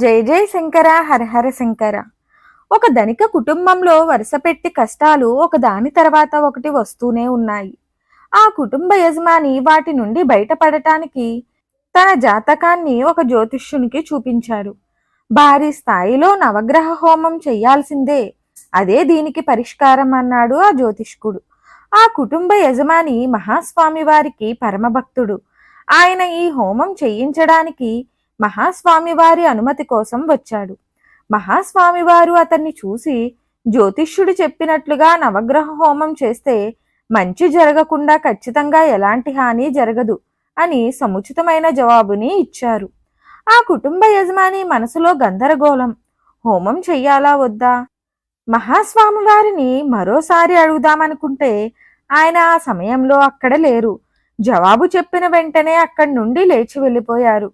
జై జై శంకర హరహర శంకర. ఒక ధనిక కుటుంబంలో వరుసపెట్టి కష్టాలు ఒక దాని తర్వాత ఒకటి వస్తూనే ఉన్నాయి. ఆ కుటుంబ యజమాని వాటి నుండి బయటపడటానికి తన జాతకాన్ని ఒక జ్యోతిష్యునికి చూపించారు భారీ స్థాయిలో నవగ్రహ హోమం చెయ్యాల్సిందే అదే దీనికి పరిష్కారం అన్నాడు ఆ జ్యోతిష్కుడు. ఆ కుటుంబ యజమాని మహాస్వామి వారికి పరమభక్తుడు. ఆయన ఈ హోమం చేయించడానికి మహాస్వామివారి అనుమతి కోసం వచ్చాడు. మహాస్వామివారు అతన్ని చూసి జ్యోతిష్యుడు చెప్పినట్లుగా నవగ్రహ హోమం చేస్తే మంచి జరగకుండా ఖచ్చితంగా ఎలాంటి హాని జరగదు అని సముచితమైన జవాబుని ఇచ్చారు. ఆ కుటుంబ యజమాని మనసులో గందరగోళం హోమం చెయ్యాలా వద్దా? మహాస్వామి వారిని మరోసారి అడుగుదామనుకుంటే ఆయన ఆ సమయంలో అక్కడ లేరు. జవాబు చెప్పిన వెంటనే అక్కడి నుండి లేచి వెళ్ళిపోయారు.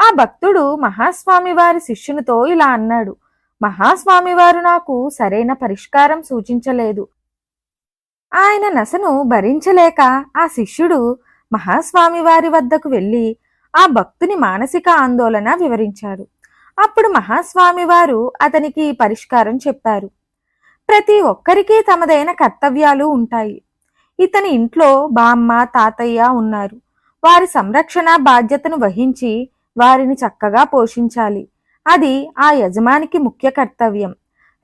ఆ భక్తుడు మహాస్వామి వారి శిష్యునితో ఇలా అన్నాడు మహాస్వామి వారు నాకు సరైన పరిష్కారం సూచించలేదు. ఆయన నసను భరించలేక ఆ శిష్యుడు మహాస్వామి వారి వద్దకు వెళ్ళి ఆ భక్తుని మానసిక ఆందోళన వివరించాడు. అప్పుడు మహాస్వామి వారు అతనికి పరిష్కారం చెప్పారు. ప్రతి ఒక్కరికి తమదైన కర్తవ్యాలు ఉంటాయి. ఇతని ఇంట్లో బామ్మ తాతయ్య ఉన్నారు. వారి సంరక్షణ బాధ్యతను వహించి వారిని చక్కగా పోషించాలి. అది ఆ యజమానికి ముఖ్య కర్తవ్యం.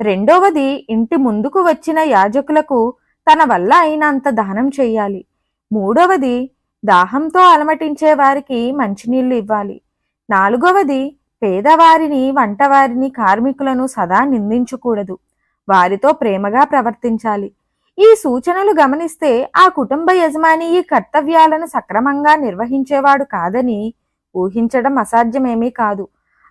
రెండవది ఇంటి ముందుకు వచ్చిన యాజకులకు తన వల్ల అయినంత దానం చెయ్యాలి మూడవది దాహంతో అలమటించే వారికి మంచినీళ్ళు ఇవ్వాలి. నాలుగవది పేదవారిని వంటవారిని కార్మికులను సదా నిందించకూడదు. వారితో ప్రేమగా ప్రవర్తించాలి. ఈ సూచనలు గమనిస్తే ఆ కుటుంబ యజమాని ఈ కర్తవ్యాలను సక్రమంగా నిర్వహించేవాడు కాదని ఊహించడం అసాధ్యమేమీ కాదు.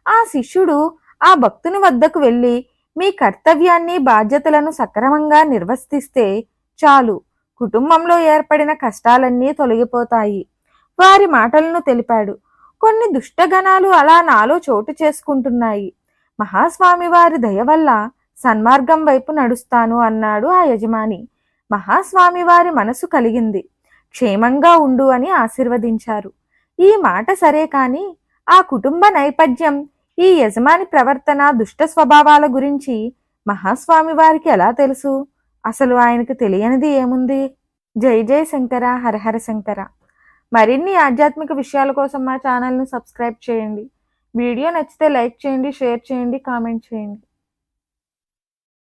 ఆ శిష్యుడు ఆ భక్తుని వద్దకు వెళ్ళి మీ కర్తవ్యాన్ని బాధ్యతలను సక్రమంగా నిర్వర్తిస్తే చాలు. కుటుంబంలో ఏర్పడిన కష్టాలన్నీ తొలగిపోతాయి. వారి మాటలను తెలిపాడు. కొన్ని దుష్టగణాలు అలా నాలో చోటు చేసుకుంటున్నాయి. మహాస్వామి వారి దయ వల్ల సన్మార్గం వైపు నడుస్తాను అన్నాడు ఆ యజమాని. మహాస్వామి వారి మనసు కలిగింది. క్షేమంగా ఉండు అని ఆశీర్వదించారు. ఈ మాట సరే కాని ఆ కుటుంబ నేపథ్యం ఈ యజమాని ప్రవర్తన దుష్ట స్వభావాల గురించి మహాస్వామి వారికి ఎలా తెలుసు? అసలు ఆయనకు తెలియనిది ఏముంది? జై జై శంకర హరహర శంకర. మరిన్ని ఆధ్యాత్మిక విషయాల కోసం మా ఛానల్ని సబ్స్క్రైబ్ చేయండి. వీడియో నచ్చితే లైక్ చేయండి షేర్ చేయండి కామెంట్ చేయండి.